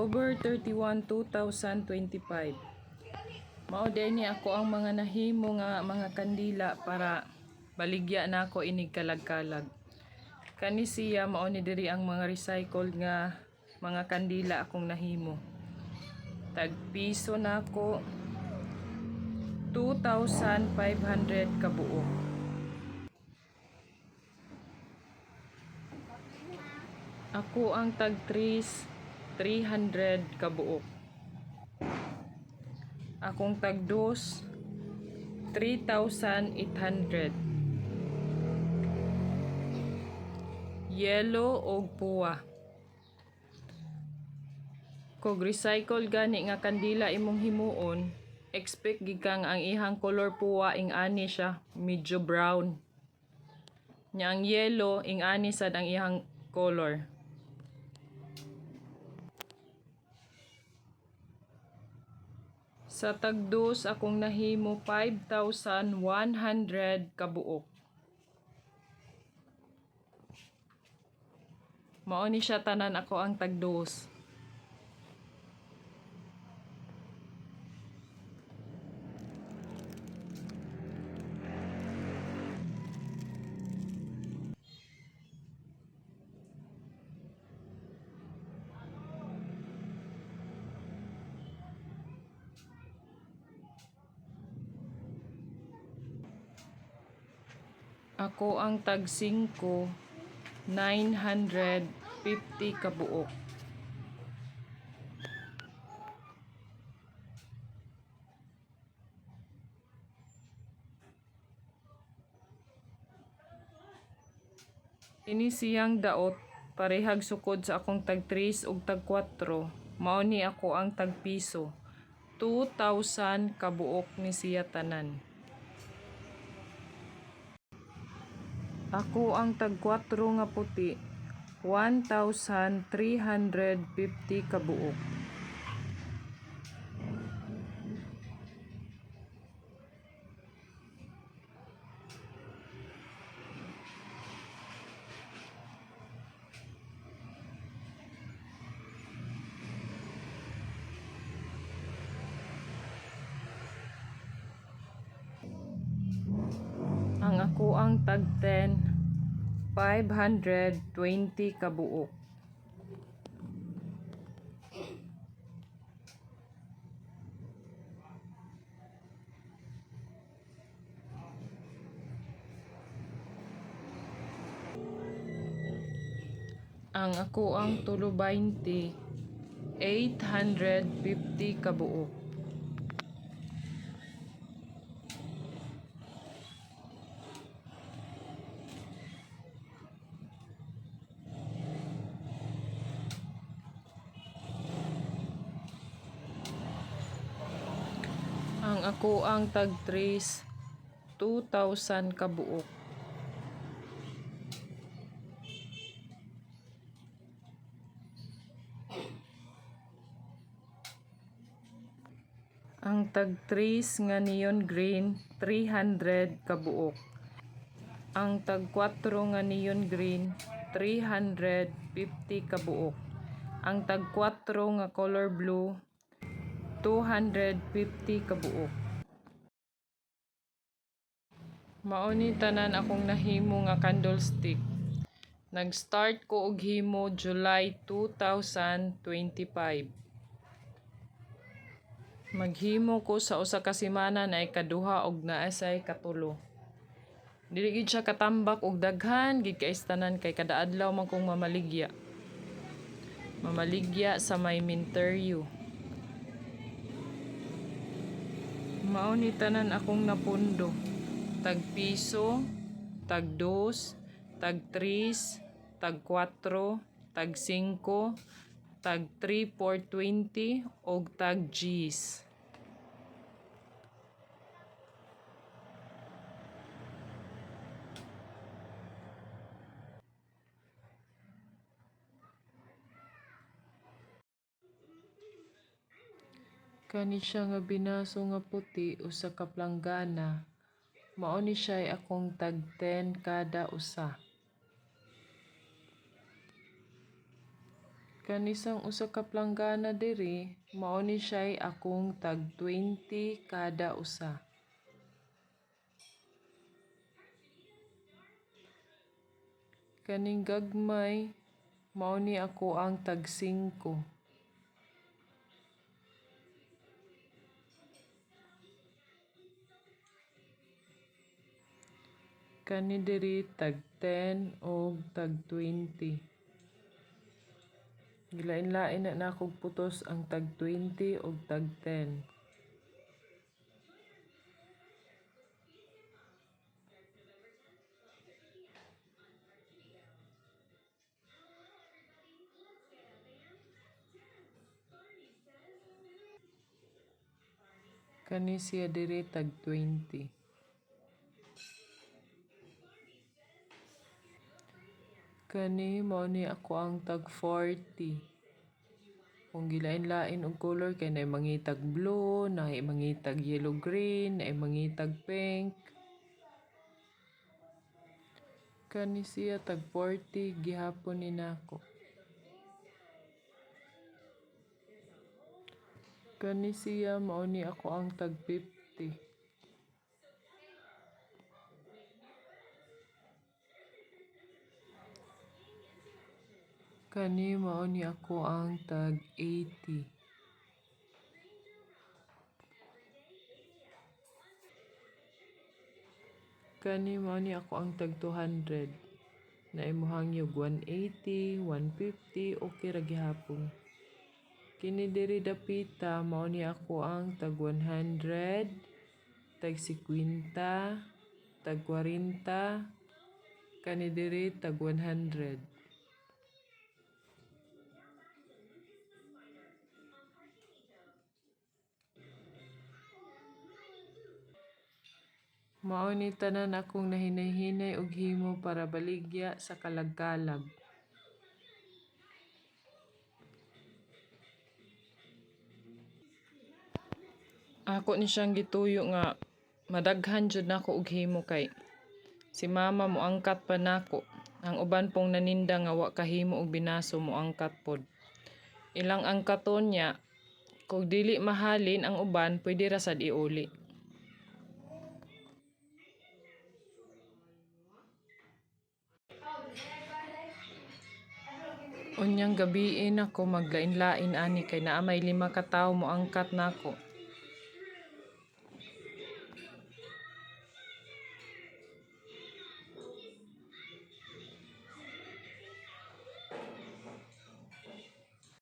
October 31, 2025. Mao ni ako ang mga nahimo nga mga kandila para baligya na ako inig kalag-kalag. Kani siya mao ni diri ang mga recycled nga mga kandila akong nahimo. Tag piso na ako 2,500 kabuo. Ako ang tag 3 300 kabuok. Akong tag 2 3,800. Yellow o puwa. Kog recycle gani nga kandila imong himuon, expect gikang ang ihang color puwa ing ani siya, medyo brown. Nya ang yellow ing ani sad ang ihang color. Sa tagdos akong nahimo 5,100 kabuok. Mao ni siya tanan ako ang tagdos. Ako ang tag 5, 950 kabuok. Ini siyang daot parehag sukod sa akong tag 3 ug tag 4. Mao ni ako ang tag piso. 2,000 kabuok ni siya tanan. Ako ang tag 4 nga puti. 1,350 kabuok. Ang tag 10, 520 kabuok. Ang ako ang tulo 20, 850 kabuok. Ang ako ang tag 3 2,000 kabuok. Ang tag 3 nga neon green 300 kabuok. Ang tag 4 nga neon green 350 kabuok. Ang tag 4 nga color blue 250 kabuok. Mao ni tanan akong nahimo nga candlestick. Nag-start ko og himo July 2025. Maghimo ko sa usa ka semana na ikaduha og naasay katulo. Dili gid siya katambak og daghan gid kay tanan kay kada adlaw man kong mamaligya. Mamaligya sa may minteryo. Mao ni tanan akong napundo. Tag piso, tag dos, tag tris, tag 4, tag 5, tag 3 for 20 og tag Gs. Kani siya nga binaso nga puti usa ka planggana. Mao ni siya akong tag 10 kada usa. Kanisang usa ka planggana diri, mao ni siya'y akong tag 20 kada usa. Kaning gagmay, mao ni ako ang tag 5. Kani diri tag 10 og tag 20. Gilain-lain na nakog putos ang tag 20 ug tag 10. Kani siya diri tag 20. Kani mao ni ako ang tag 40. Kung gilain-lain og color kay naay mangitag blue, naay mangitag yellow green, naay mangitag pink. Kani siya tag 40 gihapon ni nako. Kani siya mao ni ako ang tag 50. Kani mao ni ako ang tag 80. Kani mao ni ako ang tag 200. Naimuhang yung 180, 150, okay ra gihapon. Kini diri dapita mao ni ako ang tag 100, tag 50, tag 40, kani diri tag 100. Mao ni tanan akong nahinay-hinay og himo para baligya sa kalag-kalag. Ako ni siyang gituyo nga madaghan jud nako og himo kay si mama mo angkat pa nako. Ang uban pong naninda nga wa kahimo og binaso mo angkat pod. Ilang angkaton niya kung dili mahalin ang uban pwede ra sad iuli. Unyang gabiin ako maglain-lain ani kay naa may lima ka tawo mo angkat nako.